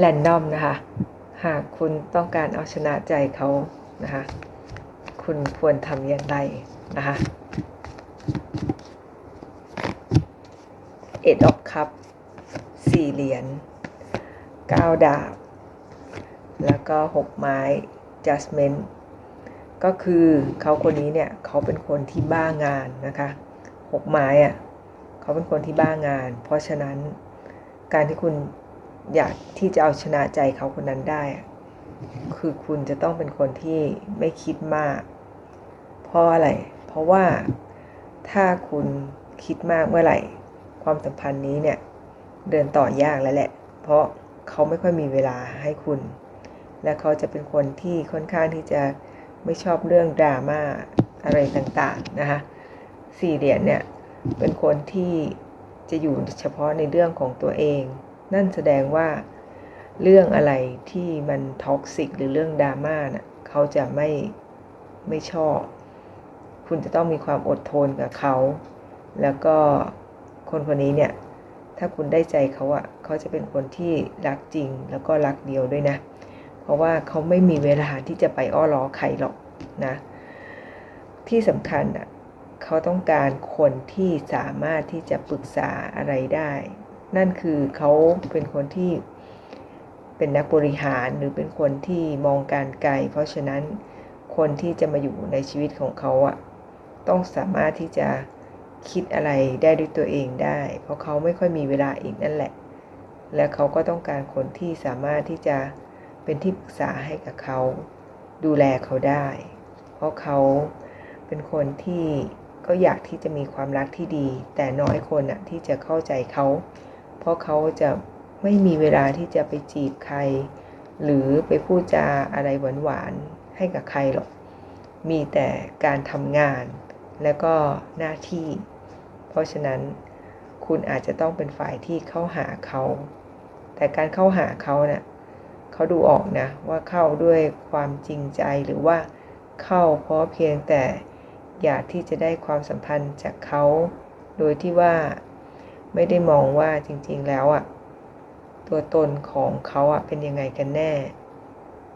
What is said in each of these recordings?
แรนดอมนะคะ หากคุณต้องการเอาชนะใจเขานะคะ คุณควรทำอย่างไรนะคะเอ็ดออฟคัพสี่เหรียญเก้าดาบ แล้วก็หกไม้ judgment ก็คือเขาคนนี้เนี่ยเขาเป็นคนที่บ้างานนะคะหกไม้อะ่ะเขาเป็นคนที่บ้างาน เพราะฉะนั้นการที่คุณ อยากที่จะเอาชนะใจเขาคนนั้นได้ คือคุณจะต้องเป็นคนที่ไม่คิดมาก เพราะอะไร เพราะว่าถ้าคุณคิดมากเมื่อไหร่ ความสัมพันธ์นี้เนี่ยเดินต่อยากแล้วแหละ เพราะเขาไม่ค่อยมีเวลาให้คุณ และเขาจะเป็นคนที่ค่อนข้างที่จะไม่ชอบเรื่องดราม่าอะไรต่างๆนะคะสี่เหรียญเนี่ยเป็นคนที่จะอยู่เฉพาะในเรื่องของตัวเอง นั่นแสดงว่าเรื่องอะไรที่มันท็อกซิกหรือเรื่องดราม่าน่ะเขาจะไม่ไม่ชอบ คุณจะต้องมีความอดทนกับเขา แล้วก็คนคนนี้เนี่ย ถ้าคุณได้ใจเขาอะเขาจะเป็นคนที่รักจริงแล้วก็รักเดียวด้วยนะ เพราะว่าเขาไม่มีเวลาที่จะไปอ้อล้อใครหรอกนะ ที่สำคัญอะเขาต้องการคนที่สามารถที่จะปรึกษาอะไรได้ นั่นคือเขาเป็นคนที่เป็นนักบริหารหรือเป็นคนที่มองการไกล เพราะฉะนั้นคนที่จะมาอยู่ในชีวิตของเขาอะต้องสามารถที่จะคิดอะไรได้ด้วยตัวเองได้ เพราะเขาไม่ค่อยมีเวลาอีกนั่นแหละ และเขาก็ต้องการคนที่สามารถที่จะเป็นที่ปรึกษาให้กับเขาดูแลเขาได้ เพราะเขาเป็นคนที่ก็อยากที่จะมีความรักที่ดี แต่น้อยคนอะที่จะเข้าใจเขา เพราะเขาจะไม่มีเวลาที่จะไปจีบใคร หรือไปพูดจาอะไรหวานๆให้กับใครหรอก มีแต่การทำงานแล้วก็หน้าที่ เพราะฉะนั้นคุณอาจจะต้องเป็นฝ่ายที่เข้าหาเขา แต่การเข้าหาเขาเนะ่ยเขาดูออกนะว่าเข้าด้วยความจริงใจหรือว่าเข้าเพราะเพียงแต่อยากที่จะได้ความสัมพันธ์จากเขา โดยที่ว่า ไม่ได้มองว่าจริง ๆแล้วอะตัวตนของเขาอะเป็นยังไงกันแน่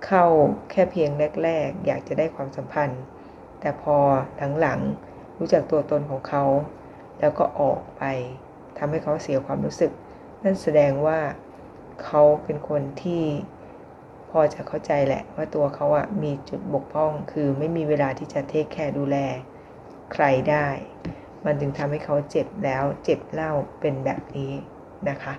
เข้าแค่เพียงแรก ๆ อยากจะได้ความสัมพันธ์ แต่พอหลังๆรู้จักตัวตนของเขา แล้วก็ออกไปทำให้เขาเสียความรู้สึก นั่นแสดงว่าเขาเป็นคนที่พอจะเข้าใจแหละว่าตัวเขาอะมีจุดบกพร่อง คือไม่มีเวลาที่จะเทคแคร์ดูแล ใครได้ มันจึงทำให้เขาเจ็บแล้วเจ็บเล่าเป็นแบบนี้นะคะ